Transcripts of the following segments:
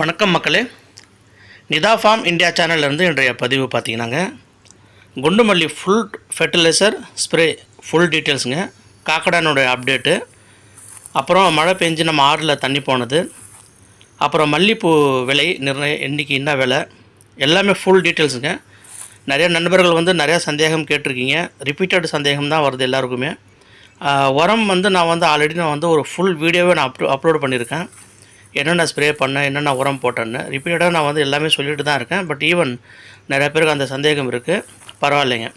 வணக்கம் மக்களே. Nita form India சேனல்லேருந்து இன்றைய பதிவு பார்த்தீங்கன்னாங்க. குண்டுமல்லி ஃபுல் ஃபெர்டிலைசர் ஸ்ப்ரே ஃபுல் டீட்டெயில்ஸுங்க காக்கடானுடைய அப்டேட்டு அப்புறம் மழை பெஞ்சு நம்ம ஆறில் தண்ணி போனது. அப்புறம் மல்லிப்பூ விலை நிர்ணய இன்றைக்கி என்ன விலை? எல்லாமே ஃபுல் டீட்டெயில்ஸுங்க நிறைய நண்பர்கள் வந்து நிறையா சந்தேகம் கேட்டிருக்கீங்க. ரிப்பீட்டட் சந்தேகம் தான் வருது எல்லாருக்குமே. உரம் வந்து நான் வந்து ஆல்ரெடி நான் வந்து ஒரு ஃபுல் வீடியோவே நான் அப்லோ அப்லோட் பண்ணியிருக்கேன். என்னென்ன ஸ்ப்ரே பண்ணேன் என்னென்ன உரம் போட்டேன்னு. ரிப்பீட்டடாக நான் வந்து எல்லாமே சொல்லிட்டு தான் இருக்கேன். பட் ஈவன் நிறைய பேருக்கு அந்த சந்தேகம் இருக்குது பரவாயில்லைங்க.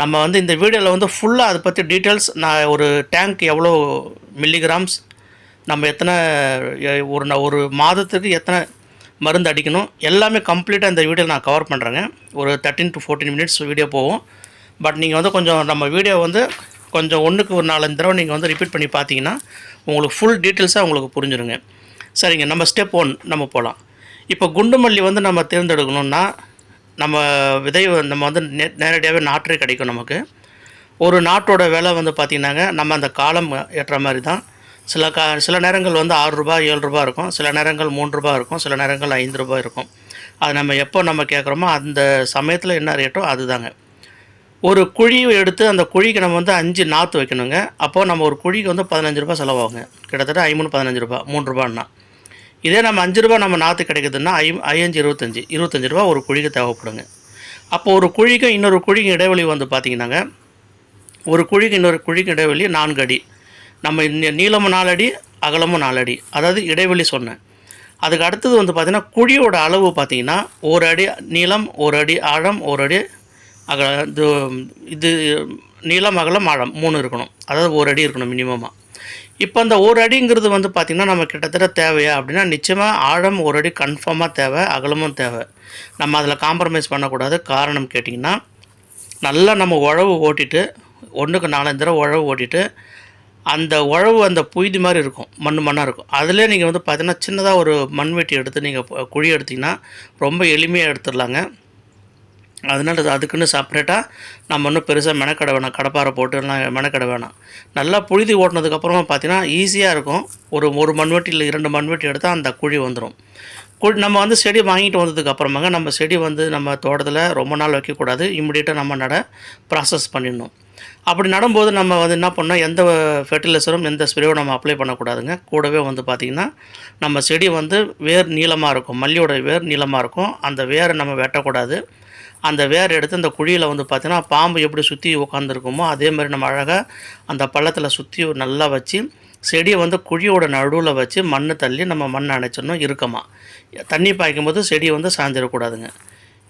நம்ம வந்து இந்த வீடியோவில் வந்து ஃபுல்லாக அதை பற்றி டீட்டெயில்ஸ் நான் ஒரு டேங்க் எவ்வளோ மில்லிகிராம்ஸ் நம்ம எத்தனை ஒரு நான் ஒரு மாதத்துக்கு எத்தனை மருந்து அடிக்கணும் எல்லாமே கம்ப்ளீட்டாக இந்த வீடியோவில் நான் கவர் பண்ணுறேங்க ஒரு thirteen to fourteen minutes video போகும். பட் நீங்கள் வந்து கொஞ்சம் நம்ம வீடியோ வந்து கொஞ்சம் ஒன்றுக்கு ஒரு நாலஞ்சு தடவை நீங்கள் வந்து ரிப்பீட் பண்ணி பார்த்தீங்கன்னா உங்களுக்கு ஃபுல் டீட்டெயில்ஸாக உங்களுக்கு புரிஞ்சிருங்க. சரிங்க நம்ம ஸ்டெப் ஒன் நம்ம போகலாம் இப்போ குண்டு மல்லி வந்து நம்ம தேர்ந்தெடுக்கணும்னா நம்ம விதை நம்ம வந்து நே நேரடியாகவே நாற்றே கிடைக்கும் நமக்கு. ஒரு நாட்டோட விலை வந்து பார்த்திங்கன்னாங்க நம்ம அந்த காலம் ஏற்ற மாதிரி தான். சில கா சில நேரங்கள் வந்து ஆறு ஏழு ரூபாய் இருக்கும். சில நேரங்கள் மூன்று ரூபா இருக்கும். சில நேரங்கள் ஐந்து ரூபாய் இருக்கும். அது நம்ம எப்போ நம்ம கேட்குறோமோ அந்த சமயத்தில் என்ன ரேட்டோ அதுதாங்க. ஒரு குழி எடுத்து அந்த குழிக்கு நம்ம வந்து அஞ்சு நாற்று வைக்கணுங்க. அப்போது நம்ம ஒரு குழிக்கு வந்து பதினஞ்சு ரூபா செலவாகுங்க. கிட்டத்தட்ட ஐமூணு பதினஞ்சு ரூபாய் மூணு ரூபான்னா இதே நம்ம அஞ்சு ரூபாய் நம்ம நாற்று கிடைக்குதுன்னா ஐ ஐயஞ்சு இருபத்தஞ்சி. இருபத்தஞ்சி ரூபா ஒரு குழிக்கு தேவைப்படுங்க. அப்போ ஒரு குழிக்கும் இன்னொரு குழிக்கு இடைவெளி வந்து பார்த்திங்கன்னாங்க. ஒரு குழிக்கு இன்னொரு குழிக்கு இடைவெளி நான்கு அடி. நம்ம நீளமும் நாலு அடி அகலமும் நாலு அடி. அதாவது இடைவெளி சொன்னேன். அதுக்கு அடுத்தது வந்து பார்த்திங்கன்னா குழியோட அளவு பார்த்திங்கன்னா ஒரு அடி நீளம் ஒரு அடி ஆழம் ஒரு அடி அகல இது இது நீளம் அகலம் ஆழம் மூணு இருக்கணும். அதாவது ஒரு அடி இருக்கணும் மினிமமாக இப்போ அந்த ஒரு அடிங்கிறது வந்து பார்த்திங்கன்னா நம்ம கிட்டத்தட்ட தேவையா? அப்படின்னா நிச்சயமாக ஆழம் ஒரு அடி கன்ஃபார்மாக தேவை அகலமும் தேவை. நம்ம அதில் காம்ப்ரமைஸ் பண்ணக்கூடாது. காரணம் கேட்டிங்கன்னா நல்லா நம்ம உழவு ஓட்டிட்டு ஒன்றுக்கு நாலஞ்சு தடவை உழவு ஓட்டிட்டு அந்த உழவு அந்த புய்தி மாதிரி இருக்கும். மண் மண்ணாக இருக்கும். அதிலே நீங்கள் வந்து பார்த்தீங்கன்னா சின்னதாக ஒரு மண்வெட்டி எடுத்து நீங்கள் குழி எடுத்திங்கன்னா ரொம்ப எளிமையாக எடுத்துடலாங்க. அதனால அதுக்குன்னு செப்பரேட்டாக நம்ம இன்னும் பெருசாக மெனக்கடை வேணாம் கடப்பாரை போட்டு எல்லாம் மெனக்கடை வேணாம். நல்லா புழுதி ஓட்டினதுக்கப்புறமா பார்த்தீங்கன்னா ஈஸியாக இருக்கும். ஒரு ஒரு மண்வெட்டி இல்லை இரண்டு மண்வெட்டி எடுத்தால் அந்த குழி வந்துடும் குழி நம்ம வந்து செடி வாங்கிட்டு வந்ததுக்கப்புறமாங்க நம்ம செடி வந்து நம்ம தோட்டத்தில் ரொம்ப நாள் வைக்கக்கூடாது. இம்மிடியேட்டாக நம்ம நட ப்ராசஸ் பண்ணிடணும். அப்படி நடும்போது நம்ம வந்து என்ன பண்ணோம் எந்த ஃபெர்டிலைசரும் எந்த ஸ்ப்ரேவும் நம்ம அப்ளை பண்ணக்கூடாதுங்க. கூடவே வந்து பார்த்திங்கன்னா நம்ம செடி வந்து வேர் நீளமாக இருக்கும். மல்லியோட வேர் நீளமாக இருக்கும். அந்த வேரை நம்ம வெட்டக்கூடாது. அந்த வேர் எடுத்து அந்த குழியில் வந்து பார்த்திங்கன்னா பாம்பு எப்படி சுற்றி உட்காந்துருக்குமோ அதே மாதிரி நம்ம அழகாக அந்த பள்ளத்தில் சுற்றி நல்லா வச்சு செடியை வந்து குழியோட நடுவில் வச்சு மண் தள்ளி நம்ம மண் அணைச்சிடணும் இறுக்கமாக தண்ணி பாய்க்கும் போது செடியை வந்து சாஞ்சிடக்கூடாதுங்க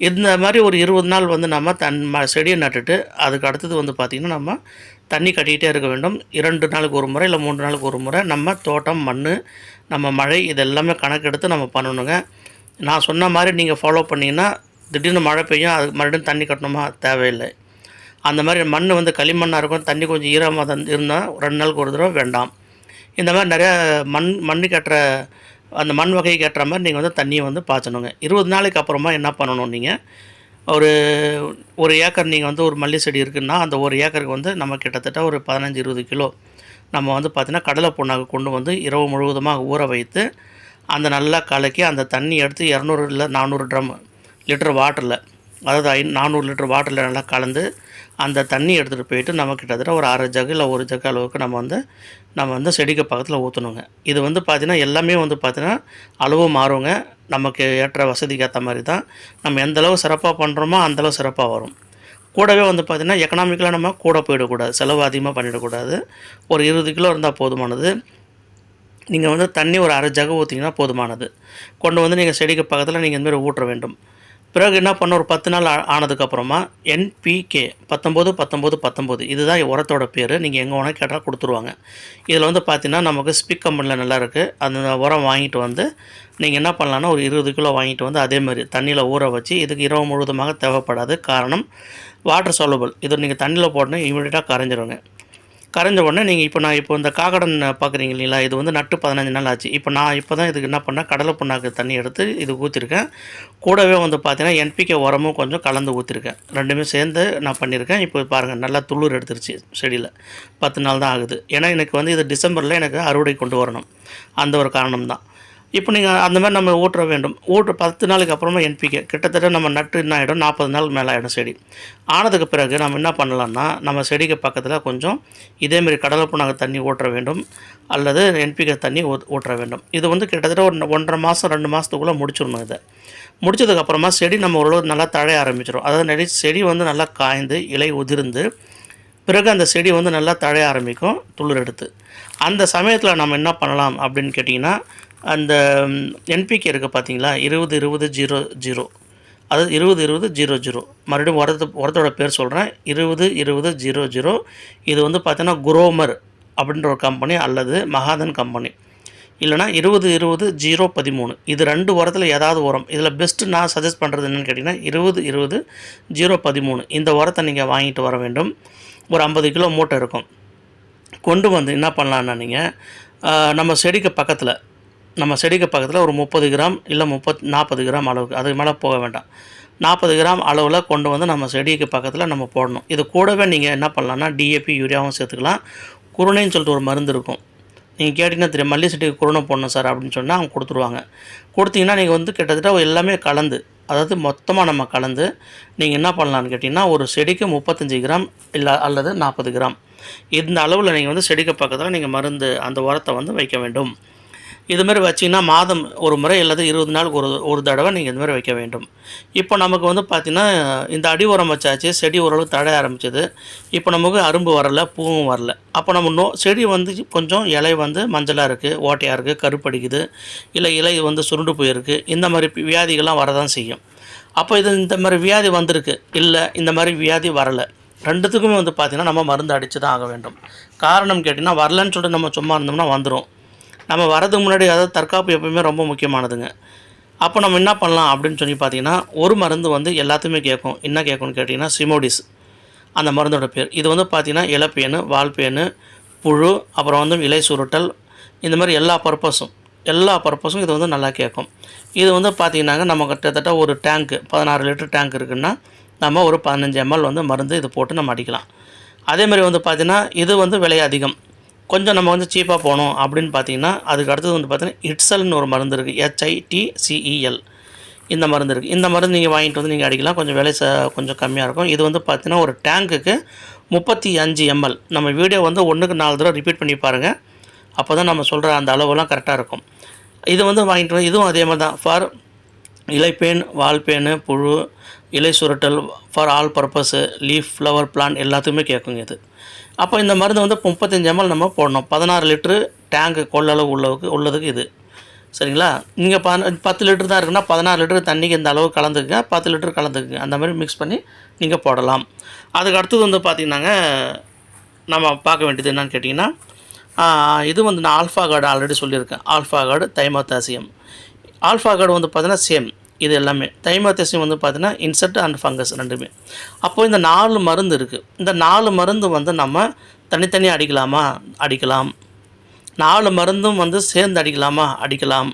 இந்த மாதிரி ஒரு இருபது நாள் வந்து நம்ம தன் ம செடியை நட்டுட்டு அதுக்கு அடுத்தது வந்து பார்த்திங்கன்னா நம்ம தண்ணி கட்டிக்கிட்டே இருக்க வேண்டும். இரண்டு நாளுக்கு ஒரு முறை இல்லை மூன்று நாளுக்கு ஒரு முறை நம்ம தோட்டம் மண் நம்ம மழை இது எல்லாமே கணக்கெடுத்து நம்ம பண்ணணுங்க. நான் சொன்ன மாதிரி நீங்கள் ஃபாலோ பண்ணிங்கன்னா திடீர்னு மழை பெய்யும் அதுக்கு மறுபடியும் தண்ணி கட்டணுமா? தேவையில்லை. அந்த மாதிரி மண் வந்து களிமண்ணாக இருக்கும். தண்ணி கொஞ்சம் ஈரமாக தான் இருந்தால் ரெண்டு நாளுக்கு ஒரு தடவை வேண்டாம். இந்த மாதிரி நிறையா மண் மண்ணு கட்டுற அந்த மண் வகைக்கு கட்டுற மாதிரி நீங்கள் வந்து தண்ணியை வந்து பாய்ச்சணுங்க. இருபது நாளைக்கு அப்புறமா என்ன பண்ணணும் நீங்கள் ஒரு ஒரு ஏக்கர் நீங்கள் வந்து ஒரு மல்லி செடி இருக்குன்னா அந்த ஒரு ஏக்கருக்கு வந்து நம்ம கிட்டத்தட்ட ஒரு பதினஞ்சு இருபது கிலோ நம்ம வந்து பார்த்திங்கன்னா கடலை புண்ணாக்கு கொண்டு வந்து இரவு முழுவதுமாக ஊற வைத்து அந்த நல்லா கலக்கி அந்த தண்ணி எடுத்து இரநூறு இல்லை நானூறு ட்ரம் லிட்டர் வாட்டரில் அதாவது ஐ நானூறு லிட்டர் வாட்டரில் நல்லா கலந்து அந்த தண்ணி எடுத்துகிட்டு போயிட்டு நம்ம கிட்டத்தட்ட ஒரு அரை ஜகு இல்லை ஒரு ஜக அளவுக்கு நம்ம வந்து நம்ம வந்து செடிக்கு பக்கத்தில் ஊற்றணுங்க இது வந்து பார்த்திங்கன்னா எல்லாமே வந்து பார்த்திங்கன்னா அளவு மாறுங்க. நமக்கு ஏற்ற வசதிக்கு ஏற்ற மாதிரி தான். நம்ம எந்த அளவு சிறப்பாக பண்ணுறோமோ அந்தளவு சிறப்பாக வரும். கூடவே வந்து பார்த்திங்கன்னா எக்கனாமிக்கலாக நம்ம கூட போயிடக்கூடாது. செலவு அதிகமாக பண்ணிடக்கூடாது. ஒரு இருபது கிலோ இருந்தால் போதுமானது. நீங்கள் வந்து தண்ணி ஒரு அரை ஜக ஊற்றிங்கன்னா போதுமானது. கொண்டு வந்து நீங்கள் செடிக்கு பக்கத்தில் நீங்கள் இந்தமாரி ஊற்ற வேண்டும். பிறகு என்ன பண்ண ஒரு பத்து நாள் ஆனதுக்கப்புறமா என்பிகே பத்தொம்போது பத்தொம்போது பத்தொம்போது. இதுதான் உரத்தோட பேர். நீங்கள் எங்கே வேணால் கேட்டால் கொடுத்துருவாங்க. இதில் வந்து பார்த்தீங்கன்னா நமக்கு ஸ்பிக் கம்பெனியில் நல்லா இருக்குது அந்த உரம் வாங்கிட்டு வந்து நீங்கள் என்ன பண்ணலான்னா ஒரு இருபது கிலோ வாங்கிட்டு வந்து அதேமாதிரி தண்ணியில் ஊற வச்சு இதுக்கு இரவு முழுவதுமாக தேவைப்படாது. காரணம் வாட்டர் soluble. இது நீங்கள் தண்ணியில் போடணும் இமீடியட்டாக கரைஞ்சிருங்க. கரைஞ்ச உடனே நீங்கள் இப்போ நான் இப்போ இந்த காக்கடன் பார்க்குறீங்க இல்லைங்களா? இது வந்து நட்டு பதினஞ்சு நாள் ஆச்சு. இப்போ நான் இப்போ தான் இதுக்கு என்ன பண்ணேன்? கடலை புண்ணாக்கு தண்ணி எடுத்து இது ஊற்றிருக்கேன் கூடவே வந்து பார்த்தீங்கன்னா என்பிகே உரமும் கொஞ்சம் கலந்து ஊற்றிருக்கேன் ரெண்டுமே சேர்ந்து நான் பண்ணியிருக்கேன் இப்போ பாருங்கள் நல்லா துளிர் எடுத்துருச்சு செடியில். பத்து நாள் தான் ஆகுது. ஏன்னா எனக்கு வந்து இது டிசம்பரில் எனக்கு அறுவடை கொண்டு வரணும். அந்த ஒரு காரணம் தான் இப்போ நீங்கள் அந்த மாதிரி நம்ம ஊற்ற வேண்டும். ஊற்று பத்து நாளுக்கு அப்புறமா என்பிகே கிட்டத்தட்ட நம்ம நட்டு என்ன ஆகிடும் நாற்பது நாள் மேலே ஆகிடும் செடி. ஆனதுக்கு பிறகு நம்ம என்ன பண்ணலாம்னா நம்ம செடிக்கு பக்கத்தில் கொஞ்சம் இதேமாரி கடலை புண்ணாக்கு தண்ணி ஊற்ற வேண்டும். அல்லது என்பிகே தண்ணி ஊ- ஊற்ற வேண்டும். இது வந்து கிட்டத்தட்ட ஒரு ஒன்றரை மாதம் ரெண்டு மாதத்துக்குள்ளே முடிச்சிடணும் இதை. முடிச்சதுக்கப்புறமா செடி நம்ம ஓரளவு நல்லா தழைய ஆரம்பிச்சிடும் அதாவது நிறைய செடி வந்து நல்லா காய்ந்து இலை உதிர்ந்து பிறகு அந்த செடி வந்து நல்லா தழைய ஆரம்பிக்கும் துளிர் எடுத்து. அந்த சமயத்தில் நம்ம என்ன பண்ணலாம் அப்படின்னு கேட்டிங்கன்னா அந்த என்பிகே இருக்குது பார்த்தீங்களா இருபது இருபது ஜீரோ ஜீரோ. அதாவது இருபது இருபது ஜீரோ ஜீரோ. மறுபடியும் உரத்து உரத்தோட பேர் சொல்கிறேன் இருபது இருபது ஜீரோ ஜீரோ. இது வந்து பார்த்தீங்கன்னா குரோமர் அப்படின்ற ஒரு கம்பெனி அல்லது மகாதன் கம்பெனி இல்லைனா இருபது இருபது ஜீரோ பதிமூணு. இது ரெண்டு உரத்தில் ஏதாவது உரம் இதில் பெஸ்ட்டு நான் சஜஸ்ட் பண்ணுறது என்னென்னு கேட்டிங்கன்னா இருபது இருபது ஜீரோ பதிமூணு. இந்த உரத்தை நீங்கள் வாங்கிட்டு வர வேண்டும். ஒரு ஐம்பது கிலோ மூட்டை இருக்கும். கொண்டு வந்து என்ன பண்ணலான்னா நீங்கள் நம்ம செடிக்கு பக்கத்தில் நம்ம செடிக்கு பக்கத்தில் ஒரு முப்பது கிராம் இல்லை முப்பத் நாற்பது கிராம் அளவுக்கு அதுக்கு மேலே போக வேண்டாம். நாற்பது கிராம் அளவில் கொண்டு வந்து நம்ம செடிக்கு பக்கத்தில் நம்ம போடணும். இது கூடவே நீங்கள் என்ன பண்ணலான்னா டிஏபி யூரியாவும் சேர்த்துக்கலாம். குருணைன்னு சொல்லிட்டு ஒரு மருந்து இருக்கும். நீங்கள் கேட்டிங்கன்னா தெரியும் மல்லி செடிக்கு குருணை போடணும் சார் அப்படின்னு சொன்னால் அவங்க கொடுத்துருவாங்க. கொடுத்தீங்கன்னா நீங்கள் வந்து கிட்டத்தட்ட எல்லாமே கலந்து அதாவது மொத்தமாக நம்ம கலந்து நீங்கள் என்ன பண்ணலான்னு கேட்டிங்கன்னா ஒரு செடிக்கு முப்பத்தஞ்சு கிராம் இல்லை அல்லது நாற்பது கிராம். இந்த அளவில் நீங்கள் வந்து செடிக்கு பக்கத்தில் நீங்கள் மருந்து அந்த உரத்தை வந்து வைக்க வேண்டும். இது மாதிரி வச்சிங்கன்னா மாதம் ஒரு முறை அல்லது இருபது நாளுக்கு ஒரு ஒரு தடவை நீங்கள் இது மாதிரி வைக்க வேண்டும். இப்போ நமக்கு வந்து பார்த்திங்கன்னா இந்த அடி உரம் வச்சாச்சு செடி ஓரளவு தடைய ஆரம்பிச்சது. இப்போ நமக்கு அரும்பு வரல பூவும் வரல. அப்போ நம்ம நோ செடி வந்து கொஞ்சம் இலை வந்து மஞ்சளாக இருக்குது ஓட்டையாக இருக்குது கருப்படிக்குது. இல்லை இலை வந்து சுருண்டு போயிருக்கு. இந்த மாதிரி வியாதிகள்லாம் வரதான் செய்யும். அப்போ இது இந்த மாதிரி வியாதி வந்திருக்கு. இல்லை இந்த மாதிரி வியாதி வரலை. ரெண்டுத்துக்குமே வந்து பார்த்திங்கன்னா நம்ம மருந்து அடித்து தான் ஆக வேண்டும். காரணம் கேட்டிங்கன்னா வரலன்னு சொல்லிட்டு நம்ம சும்மா இருந்தோம்னா வந்துடும் நம்ம வரதுக்கு முன்னாடி அதாவது தற்காப்பு எப்பவுமே ரொம்ப முக்கியமானதுங்க. அப்போ நம்ம என்ன பண்ணலாம் அப்படின்னு சொல்லி பார்த்தீங்கன்னா ஒரு மருந்து வந்து எல்லாத்தையுமே கேட்கும் என்ன கேட்கும்னு கேட்டிங்கன்னா சிமோடிஸ் அந்த மருந்தோட பேர். இது வந்து பார்த்திங்கன்னா இலப்பேனு வால்பேனு புழு அப்புறம் வந்து இலை சுருட்டல் இந்த மாதிரி எல்லா பர்பஸும். எல்லா பர்பஸும் இது வந்து நல்லா கேட்கும் இது வந்து பார்த்தீங்கன்னாங்க நம்ம கிட்டத்தட்ட ஒரு டேங்க்கு பதினாறு லிட்டர் டேங்க் இருக்குன்னா நம்ம ஒரு பதினஞ்சு எம்எல் வந்து மருந்து இது போட்டு நம்ம அடிக்கலாம். அதேமாதிரி வந்து பார்த்தீங்கன்னா இது வந்து விலை அதிகம். கொஞ்சம் நம்ம வந்து சீப்பாக போகணும் அப்படின்னு பார்த்தீங்கன்னா அதுக்கு அடுத்தது வந்து பார்த்தீங்கன்னா இட்சல்னு ஒரு மருந்து இருக்குது ஹெச்ஐடிசிஇஎல் இந்த மருந்து இருக்குது இந்த மருந்து நீங்கள் வாங்கிட்டு வந்து நீங்கள் அடிக்கலாம். கொஞ்சம் விலை ச கொஞ்சம் கம்மியாக இருக்கும். இது வந்து பார்த்தீங்கன்னா ஒரு டேங்க்குக்கு முப்பத்தி அஞ்சு எம்எல் நம்ம வீடியோ வந்து ஒன்றுக்கு நாலு தடவை ரிப்பீட் பண்ணி பாருங்கள் அப்போ தான் நம்ம சொல்கிற அந்த அளவெல்லாம் கரெக்டாக இருக்கும். இது வந்து வாங்கிட்டு வந்து இதுவும் அதே மாதிரி தான். ஃபார் இலைப்பேன் வால்பேனு புழு இலை சுருட்டல் for all purpose leaf flower plant எல்லாத்துக்குமே கேட்குங்க இது. அப்போ இந்த மருந்து வந்து முப்பத்தஞ்சு எம்எல் நம்ம போடணும். பதினாறு லிட்ரு டேங்கு கொள்ளளவு உள்ளவுக்கு உள்ளதுக்கு இது. சரிங்களா? நீங்கள் பத பத்து லிட்டர் தான் இருக்குன்னா பதினாறு லிட்டர் தண்ணிக்கு இந்த அளவு கலந்துக்குங்க. பத்து லிட்டர் கலந்துக்குங்க. அந்த மாதிரி மிக்ஸ் பண்ணி நீங்கள் போடலாம். அதுக்கு அடுத்தது வந்து பார்த்திங்கன்னாங்க நம்ம பார்க்க வேண்டியது என்னன்னு கேட்டிங்கன்னா இது வந்து நான் ஆல்ஃபா கார்டு ஆல்ரெடி சொல்லியிருக்கேன். ஆல்ஃபா கார்டு தைமோத்தாசியம் ஆல்ஃபா கார்டு வந்து பார்த்தீங்கன்னா சேம் இது எல்லாமே. தைமோத்தாசியம் வந்து பார்த்தீங்கன்னா இன்செக்ட் அண்ட் ஃபங்கஸ் ரெண்டுமே. அப்போது இந்த நாலு மருந்து இருக்குது இந்த நாலு மருந்து வந்து நம்ம தனித்தனியாக அடிக்கலாமா? அடிக்கலாம். நாலு மருந்தும் வந்து சேர்ந்து அடிக்கலாமா? அடிக்கலாம்.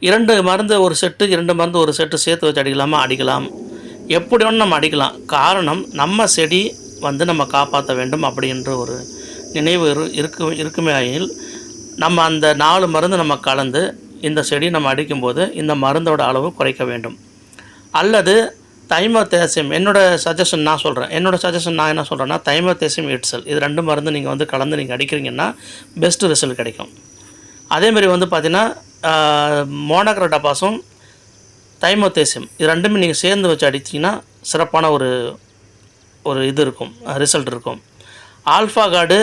இரண்டு மருந்து ஒரு செட்டு இரண்டு மருந்து ஒரு செட்டு சேர்த்து வச்சு அடிக்கலாமா? அடிக்கலாம். எப்படி ஒன்று நம்ம அடிக்கலாம். காரணம் நம்ம செடி வந்து நம்ம காப்பாற்ற வேண்டும் அப்படின்ற ஒரு நினைவு இரு இருக்கு இருக்குமே ஆகில் நம்ம அந்த நாலு மருந்து நம்ம கலந்து இந்த செடி நம்ம அடிக்கும்போது இந்த மருந்தோட அளவு குறைக்க வேண்டும். அல்லது தைமத்தேசியம் என்னோடய சஜஷன் நான் சொல்கிறேன் என்னோட சஜஷன் நான் என்ன சொல்கிறேன்னா தைமத்தேசியம் இட்சல் இது ரெண்டு மருந்து நீங்கள் வந்து கலந்து நீங்கள் அடிக்கிறீங்கன்னா பெஸ்ட்டு ரிசல்ட் கிடைக்கும். அதேமாரி வந்து பார்த்தீங்கன்னா மோனோக்ரோடாபாஸும் தைமோத்தேசியம் இது ரெண்டுமே நீங்கள் சேர்ந்து வச்சு அடிச்சிங்கன்னா சிறப்பான ஒரு ஒரு இது இருக்கும் ரிசல்ட் இருக்கும். ஆல்ஃபா கார்டு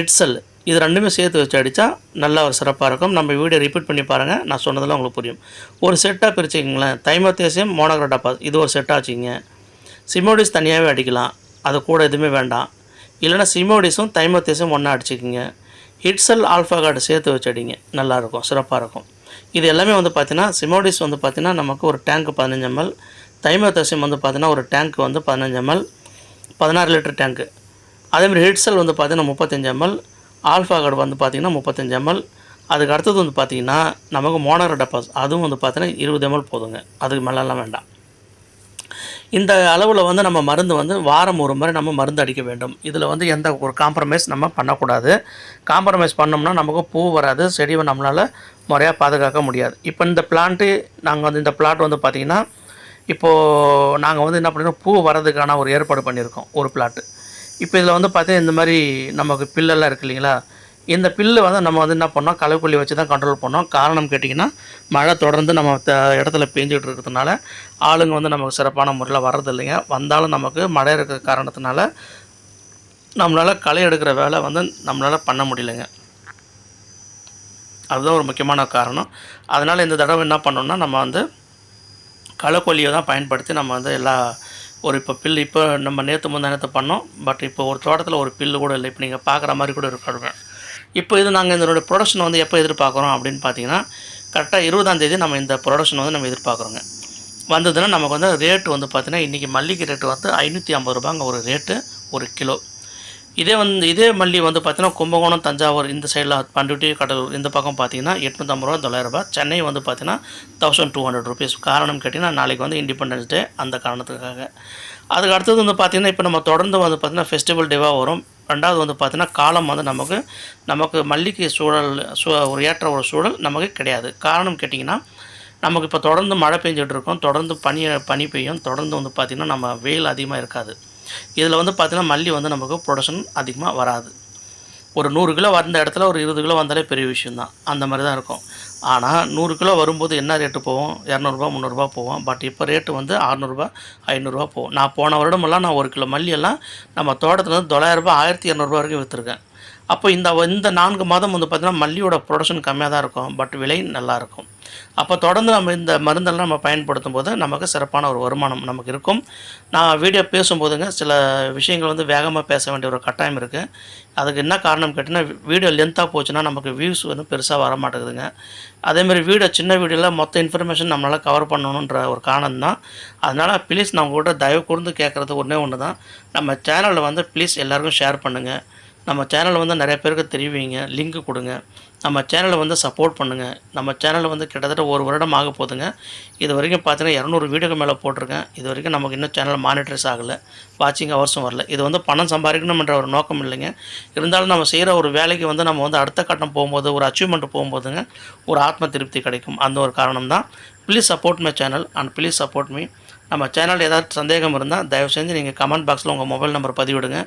இட்சல் இது ரெண்டுமே சேர்த்து வச்சு அடித்தா நல்லா ஒரு சிறப்பாக இருக்கும். நம்ம வீடியோ ரிப்பீட் பண்ணி பாருங்கள் நான் சொன்னதெல்லாம் உங்களுக்கு புரியும். ஒரு செட்டாக பிரிச்சுக்கிங்களேன். தைமத்தேசியம் மோனோக்ரோடாபாஸ் இது ஒரு செட்டாக வச்சுக்கிங்க. சிமோடிஸ் தனியாகவே அடிக்கலாம். அது கூட எதுவுமே வேண்டாம். இல்லைன்னா சிமோடிஸும் தைமத்தேசியம் ஒன்றா அடிச்சுக்கிங்க. ஹிட்ஸல் ஆல்ஃபா கார்டு சேர்த்து வச்சு அடிங்க. நல்லாயிருக்கும் சிறப்பாக இருக்கும். இது எல்லாமே வந்து பார்த்தீங்கன்னா சிமோடிஸ் வந்து பார்த்தீங்கன்னா நமக்கு ஒரு டேங்க் பதினஞ்சு எம்எல் தைமத்தேசியம் வந்து பார்த்தீங்கன்னா ஒரு டேங்க் வந்து பதினஞ்சு எம்எல் பதினாறு லிட்டர் டேங்க்கு அதேமாதிரி ஹிட்ஸல் வந்து பார்த்தீங்கன்னா முப்பத்தஞ்சு எம்எல் ஆல்ஃபா கார்டு வந்து பார்த்தீங்கன்னா முப்பத்தஞ்சு எம்எல் அதுக்கு அடுத்தது வந்து பார்த்தீங்கன்னா நமக்கு மோனர் டப்பாஸ் அதுவும் வந்து பார்த்திங்கன்னா இருபது எம்எல் போதுங்க. அதுக்கு மேலெல்லாம் வேண்டாம். இந்த அளவில் வந்து நம்ம மருந்து வந்து வாரம் ஒரு முறை நம்ம மருந்து அடிக்க வேண்டும். இதில் வந்து எந்த ஒரு காம்ப்ரமைஸ் நம்ம பண்ணக்கூடாது. காம்ப்ரமைஸ் பண்ணோம்னா நமக்கு பூ வராது செடியை நம்மளால் முறையாக பாதுகாக்க முடியாது. இப்போ இந்த பிளான்ட்டு நாங்கள் வந்து இந்த பிளாட் வந்து பார்த்திங்கன்னா இப்போது நாங்கள் வந்து என்ன பண்ணிருக்கோம்? பூ வர்றதுக்கான ஒரு ஏற்பாடு பண்ணியிருக்கோம் ஒரு பிளாட்டு இப்போ இதில் வந்து பார்த்தீங்கன்னா இந்த மாதிரி நமக்கு பில்லெல்லாம் இருக்கு இல்லைங்களா? இந்த பில்லு வந்து நம்ம வந்து என்ன பண்ணோம்? களைக்கொல்லி வச்சு தான் கண்ட்ரோல் பண்ணோம். காரணம் கேட்டிங்கன்னா மழை தொடர்ந்து நம்ம த இடத்துல பேஞ்சிக்கிட்டு இருக்கிறதுனால ஆளுங்க வந்து நமக்கு சிறப்பான முறையில் வர்றது இல்லைங்க வந்தாலும் நமக்கு மழை இருக்கிற காரணத்தினால நம்மளால் களை எடுக்கிற வேலை வந்து நம்மளால் பண்ண முடியலைங்க. அதுதான் ஒரு முக்கியமான காரணம். அதனால் இந்த தடவை என்ன பண்ணோம்னா நம்ம வந்து களைக்கொல்லியை தான் பயன்படுத்தி நம்ம வந்து எல்லா ஒரு இப்போ பில் இப்போ நம்ம நேற்று முந்தானத்தை பண்ணோம். பட் இப்போ ஒரு தோட்டத்தில் ஒரு பில்லு கூட இல்லை. இப்போ நீங்கள் பார்க்குற மாதிரி கூட இருக்காங்க இப்போ இது நாங்கள் இதனுடைய ப்ரொடக்ஷன் வந்து எப்போ எதிர்பார்க்குறோம் அப்படின்னு பார்த்தீங்கன்னா கரெக்டாக இருபதாம் தேதி நம்ம இந்த ப்ரொடக்ஷன் வந்து நம்ம எதிர்பார்க்குறோங்க. வந்ததுன்னா நமக்கு வந்து ரேட்டு வந்து பார்த்திங்கன்னா இன்றைக்கி மல்லிகை ரேட்டு வந்து ஐநூற்றி ஐம்பது ரூபாங்க ஒரு ரேட்டு ஒரு கிலோ. இதே வந்து இதே மல்லி வந்து பார்த்தீங்கன்னா கும்பகோணம் தஞ்சாவூர் இந்த சைடில் பண்ருட்டி கடலூர் இந்த பக்கம் பார்த்தீங்கன்னா எட்நூற்றம்பது ரூபா தொள்ளாயிரம் ரூபாய் சென்னை வந்து பார்த்தீங்கன்னா தௌசண்ட் டூ ஹண்ட்ரட் ருபீஸ் காரணம் கேட்டிங்கன்னா நாளைக்கு வந்து இண்டிபெண்டன்ஸ் டே அந்த காரணத்துக்காக. அதுக்கு அடுத்தது வந்து பார்த்திங்கன்னா இப்போ நம்ம தொடர்ந்து வந்து பார்த்திங்கன்னா ஃபெஸ்டிவல் டேவாக வரும். ரெண்டாவது வந்து பார்த்திங்கன்னா காலம் வந்து நமக்கு நமக்கு மல்லிகை சூழல் சூ ஒரு ஏற்ற ஒரு சூழல் நமக்கு கிடையாது. காரணம் கேட்டிங்கன்னா நமக்கு இப்போ தொடர்ந்து மழை பெஞ்சிட்ருக்கோம் தொடர்ந்து பனி பனி பெய்யும். தொடர்ந்து வந்து பார்த்திங்கன்னா நம்ம வெயில் அதிகமாக இருக்காது. இதில் வந்து பார்த்திங்கன்னா மல்லி வந்து நமக்கு ப்ரொடக்ஷன் அதிகமாக வராது. ஒரு நூறு கிலோ வந்த இடத்துல ஒரு இருபது கிலோ வந்தாலே பெரிய விஷயந்தான் அந்த மாதிரி தான் இருக்கும். ஆனால் நூறு கிலோ வரும்போது என்ன ரேட்டு போவோம் இரநூறுபா முந்நூறுரூவா போவோம் பட் இப்போ ரேட்டு வந்து அறநூறுபா ஐநூறுரூவா போகும். நான் போன வருடமெல்லாம் நான் ஒரு கிலோ மல்லியெல்லாம் நம்ம தோட்டத்தில் வந்து தொள்ளாயிரரூபா ஆயிரத்தி இரநூறுபா வரைக்கும் விற்றுருக்கேன் அப்போ இந்த இந்த நான்கு மாதம் வந்து பார்த்திங்கன்னா மல்லியோட ப்ரொடக்ஷன் கம்மியாக தான் இருக்கும் பட் விலை நல்லாயிருக்கும் அப்போ தொடர்ந்து நம்ம இந்த மருந்தெல்லாம் நம்ம பயன்படுத்தும் போது நமக்கு சிறப்பான ஒரு வருமானம் நமக்கு இருக்கும். நான் வீடியோ பேசும்போதுங்க சில விஷயங்கள் வந்து வேகமாக பேச வேண்டிய ஒரு கட்டாயம் இருக்குது அதுக்கு என்ன காரணம் கேட்டிங்கன்னா வீடியோ லென்த்தாக போச்சுன்னா நமக்கு வியூஸ் வந்து பெருசாக வர மாட்டேங்குதுங்க அதேமாதிரி வீடியோ சின்ன வீடியோவில் மொத்த இன்ஃபர்மேஷன் நம்மளால் கவர் பண்ணணுன்ற ஒரு காரணம் தான். அதனால் ப்ளீஸ் நான் உங்கள்கிட்ட தயவு கூர்ந்து கேட்குறது ஒன்றே ஒன்று தான் நம்ம சேனலில் வந்து ப்ளீஸ் எல்லாருக்கும் ஷேர் பண்ணுங்கள் நம்ம சேனலை வந்து நிறைய பேருக்கு தெரிவிங்க லிங்க் கொடுங்க. நம்ம சேனலை வந்து சப்போர்ட் பண்ணுங்கள் நம்ம சேனலில் வந்து கிட்டத்தட்ட ஒரு வருடம் ஆக போதுங்க இது வரைக்கும் பார்த்தீங்கன்னா இரநூறு வீடியோக்கு மேலே போட்டிருக்கேன். இது வரைக்கும் நமக்கு இன்னும் சேனல் மானிட்டரைஸ் ஆகலை. வாட்சிங் ஹவர்ஸும் வரல. இது வந்து பணம் சம்பாதிக்கணும்ன்ற ஒரு நோக்கம் இல்லைங்க. இருந்தாலும் நம்ம செய்கிற ஒரு வேலைக்கு வந்து நம்ம வந்து அடுத்த கட்டம் போகும்போது ஒரு அச்சீவ்மெண்ட் போகும்போதுங்க ஒரு ஆத்ம திருப்தி கிடைக்கும். அந்த ஒரு காரணம் தான் please support my channel and please support me நம்ம சேனல் ஏதாவது சந்தேகம் இருந்தால் தயவு செஞ்சு நீங்கள் கமெண்ட் பாக்ஸில் உங்கள் மொபைல் நம்பர் பதிவிடுங்க.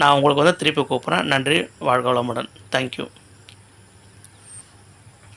நான் உங்களுக்கு வந்து திருப்பி கூப்பிட்றேன். நன்றி வாழ்க வளமுடன். தேங்க்யூ